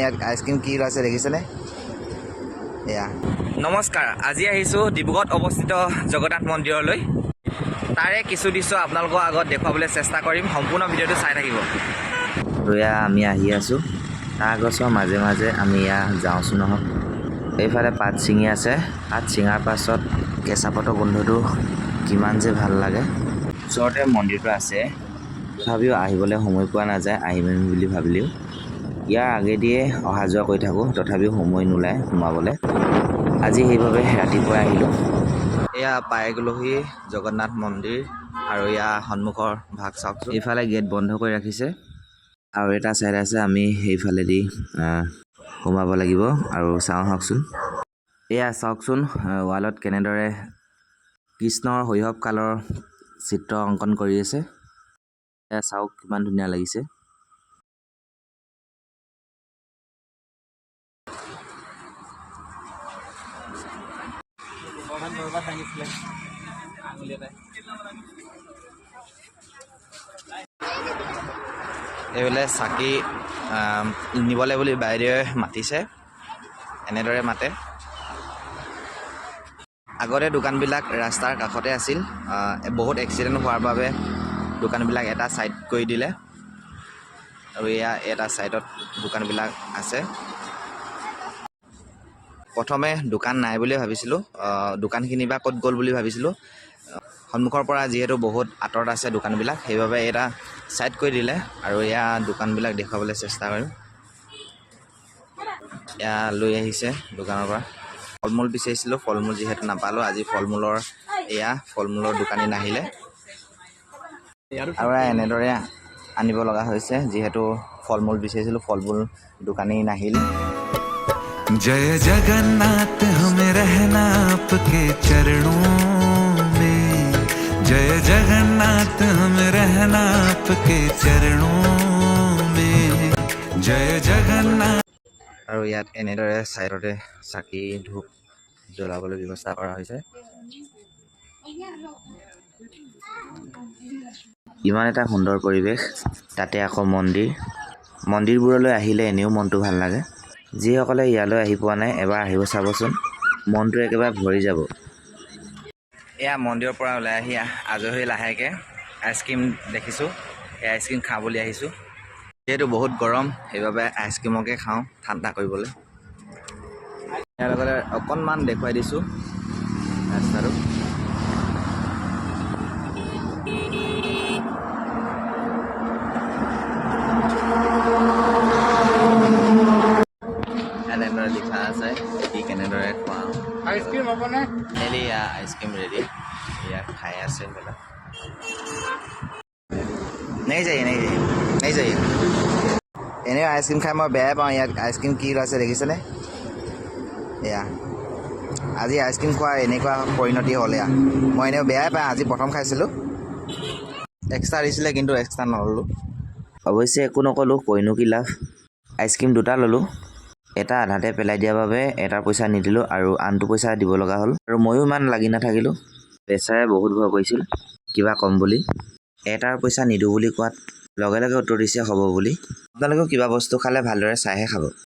ইয়াত আইচক্ৰীম কি ওলাইছে দেখিছেনে? এয়া। নমস্কাৰ আজি আহিছোঁ ডিব্ৰুগড়ত অৱস্থিত জগন্নাথ মন্দিৰলৈ। তাৰে কিছু দৃশ্য আপোনালোকৰ আগত দেখুৱাবলৈ চেষ্টা কৰিম সম্পূৰ্ণ ভিডিঅ'টো চাই থাকিব। এয়া আমি আহি আছোঁ। তাল গছৰ মাজে মাজে আমি এয়া যাওঁচোন নহওক এইফালে পাত ছিঙি আছে। পাত ছিঙাৰ পাছত কেঁচা পাতৰ গোন্ধটো কিমান যে ভাল লাগে। ওচৰতে মন্দিৰটো আছে। তথাপিও আহিবলৈ সময় পোৱা নাযায় আহিম বুলি ভাবিলেও। ইয়াৰ আগেদিয়ে অহা যোৱা কৰি থাকোঁ তথাপিও সময় নোলায় সোমাবলৈ। আজি সেইবাবে ৰাতিপুৱাই আহিলোঁ। এয়া পাই গ'লোহি জগন্নাথ মন্দিৰ আৰু এয়া সন্মুখৰ ভাগ চাওকচোন এইফালে গেট বন্ধ কৰি ৰাখিছে আৰু এটা ছাইড আছে আমি সেইফালেদি সোমাব লাগিব আৰু চাওঁ আহকচোন। এয়া চাওকচোন ৱালত কেনেদৰে কৃষ্ণৰ শৈশৱ কালৰ চিত্ৰ অংকন কৰি আছে। এয়া চাওক কিমান ধুনীয়া লাগিছে। এইফালে চাকি নিবলৈ বুলি বাইদেৱে মাতিছে। এনেদৰে মাতে। আগতে দোকানবিলাক ৰাস্তাৰ কাষতে আছিল। বহুত এক্সিডেণ্ট হোৱাৰ বাবে দোকানবিলাক এটা ছাইড কৰি দিলে। আৰু এয়া এটা ছাইডত দোকানবিলাক আছে। প্ৰথমে দোকান নাই বুলিয়ে ভাবিছিলোঁ। দোকানখিনি বা ক'ত গ'ল বুলি ভাবিছিলোঁ। সন্মুখৰ পৰা যিহেতু বহুত আঁতৰত আছে দোকানবিলাক সেইবাবে এটা ছাইড কৰি দিলে আৰু এয়া দোকানবিলাক দেখুৱাবলৈ চেষ্টা কৰিম। এয়া লৈ আহিছে দোকানৰ পৰা। ফল মূল বিচাৰিছিলোঁ ফল মূল যিহেতু নাপালোঁ আজি ফল মূলৰ এয়া ফল মূলৰ দোকানী নাহিলে। আৰু এনেদৰে আনিব লগা হৈছে যিহেতু ফল মূল বিচাৰিছিলোঁ ফল মূল দোকানী নাহিল। जय जगन्नाथ हमें रहना आपके चरणों में जय जगन्नाथ हमें रहना आपके चरणों में जय जगन्नाथ আৰু ইয়াত এনেদৰে ছাইডতে চাকি ধূপ জ্বলাবলৈ ব্যৱস্থা কৰা হৈছে ইমান এটা সুন্দৰ পৰিৱেশ তাতে আকৌ মন্দিৰ মন্দিৰবোৰলৈ আহিলে এনেও মনটো ভাল লাগে যিসকলে ইয়ালৈ আহি পোৱা নাই এবাৰ আহিব চাবচোন। মনটো একেবাৰে ভৰি যাব। এয়া মন্দিৰৰ পৰা ওলাই আহি আজৰি লাহেকৈ আইচক্ৰীম দেখিছোঁ এই আইচক্ৰীম খাওঁ বুলি আহিছোঁ। যিহেতু বহুত গৰম সেইবাবে আইচক্ৰীমকে খাওঁ ঠাণ্ডা কৰিবলৈ। ইয়াৰ লগতে অকণমান দেখুৱাই দিছোঁ। ৰাস্তাটো খুৱাওঁ আইচক্ৰীম হ'বনে ফাইনেলি এয়া আইচক্ৰীম ৰেডি এয়া খাই আছে বোলে নেই যাইয়ে নেই যাইয়ে নেই যাইয়ে এনেও আইচক্ৰীম খাই, মই বেয়াই পাওঁ ইয়াত আইচক্ৰীম কি ওলাইছে দেখিছেনে? এয়া। আজি আইচক্ৰীম খোৱা এনেকুৱা পৰিণতি হ'ল, এয়া। মই এনেও বেয়াই পাওঁ, আজি প্ৰথম খাইছিলোঁ। এক্সট্ৰা দিছিলে, কিন্তু এক্সট্ৰা নল'লোঁ। অৱশ্যে, একো নক'লোঁ কৈনো কি লাভ? আইচক্ৰীম দুটা ল'লোঁ। এটা আধাতে পেলাই দিয়াৰ বাবে এটাৰ পইচা নিদিলোঁ আৰু আনটো পইচা দিব লগা হ'ল। আৰু ময়ো ইমান লাগি নাথাকিলোঁ। বেচাৰে বহুত ভয় কৰিছিল কিবা ক'ম বুলি। এটাৰ পইচা নিদিওঁ বুলি কোৱাত লগে লগে উত্তৰ দিছে হ'ব বুলি। আপোনালোকেও কিবা বস্তু খালে ভালদৰে চাইহে খাব।